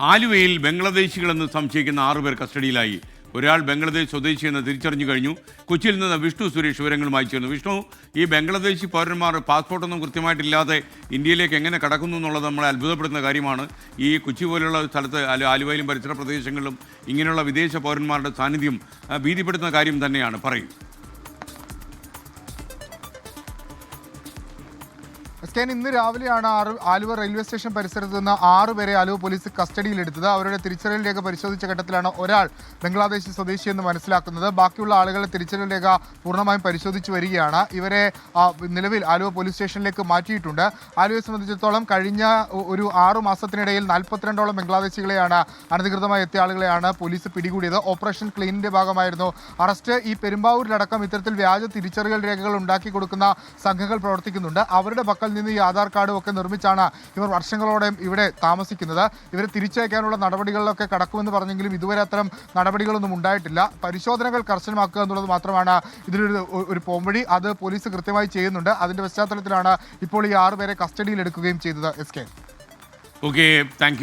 ആലുവയിൽ ബംഗ്ലാദേശികളെന്ന് സംശയിക്കുന്ന ആറുപേർ കസ്റ്റഡിയിലായി. ഒരാൾ ബംഗ്ലാദേശ് സ്വദേശി എന്ന് തിരിച്ചറിഞ്ഞു കഴിഞ്ഞു. കൊച്ചിയിൽ നിന്ന് വിഷ്ണു സുരേഷ് വിവരങ്ങളുമായി ചേർന്നു. വിഷ്ണു ഈ ബംഗ്ലാദേശി പൗരന്മാർ പാസ്പോർട്ടൊന്നും കൃത്യമായിട്ടില്ലാതെ ഇന്ത്യയിലേക്ക് എങ്ങനെ കടക്കുന്നു എന്നുള്ളത് നമ്മളെ അത്ഭുതപ്പെടുന്ന കാര്യമാണ്. ഈ കൊച്ചി പോലെയുള്ള സ്ഥലത്ത് ആലുവയിലും പരിസര പ്രദേശങ്ങളിലും ഇങ്ങനെയുള്ള വിദേശ പൗരന്മാരുടെ സാന്നിധ്യം ഭീതിപ്പെടുത്തുന്ന കാര്യം തന്നെയാണ്. പറയൂ. എൻ ഇന്ന് രാവിലെയാണ് ആറ് ആലുവ റെയിൽവേ സ്റ്റേഷൻ പരിസരത്ത് നിന്ന് ആറ് പേരെ ആലുവ പോലീസ് കസ്റ്റഡിയിലെടുത്തത്. അവരുടെ തിരിച്ചറിയൽ രേഖ പരിശോധിച്ച ഘട്ടത്തിലാണ് ഒരാൾ ബംഗ്ലാദേശി സ്വദേശി എന്ന് മനസ്സിലാക്കുന്നത്. ബാക്കിയുള്ള ആളുകളെ തിരിച്ചറിയൽ രേഖ പൂർണമായും പരിശോധിച്ചു വരികയാണ്. ഇവരെ നിലവിൽ ആലുവ പോലീസ് സ്റ്റേഷനിലേക്ക് മാറ്റിയിട്ടുണ്ട്. ആലുവയെ സംബന്ധിച്ചിടത്തോളം കഴിഞ്ഞ ഒരു ആറു മാസത്തിനിടയിൽ നാൽപ്പത്തിരണ്ടോളം ബംഗ്ലാദേശികളെയാണ് അനധികൃതമായി എത്തിയ ആളുകളെയാണ് പോലീസ് പിടികൂടിയത്. ഓപ്പറേഷൻ ക്ലീനിന്റെ ഭാഗമായിരുന്നു അറസ്റ്റ്. ഈ പെരുമ്പാവൂരിലടക്കം ഇത്തരത്തിൽ വ്യാജ തിരിച്ചറിയൽ രേഖകൾ ഉണ്ടാക്കി കൊടുക്കുന്ന സംഘങ്ങൾ പ്രവർത്തിക്കുന്നുണ്ട്. അവരുടെ പക്കൽ നിന്ന് ഈ ആധാർ കാർഡും ഒക്കെ നിർമ്മിച്ചാണ് ഇവർ വർഷങ്ങളോടെ ഇവിടെ താമസിക്കുന്നത്. ഇവരെ തിരിച്ചയക്കാനുള്ള നടപടികളിലൊക്കെ കടക്കുമെന്ന് പറഞ്ഞെങ്കിലും ഇതുവരെ അത്തരം നടപടികളൊന്നും ഉണ്ടായിട്ടില്ല. പരിശോധനകൾ കർശനമാക്കുക എന്നുള്ളത് മാത്രമാണ് ഇതിലൊരു ഒരു പോംവഴി. അത് പോലീസ് കൃത്യമായി ചെയ്യുന്നുണ്ട്. അതിന്റെ പശ്ചാത്തലത്തിലാണ് ഇപ്പോൾ ഈ ആറുപേരെ കസ്റ്റഡിയിൽ എടുക്കുകയും ചെയ്തത് എസ് കെ. Okay thank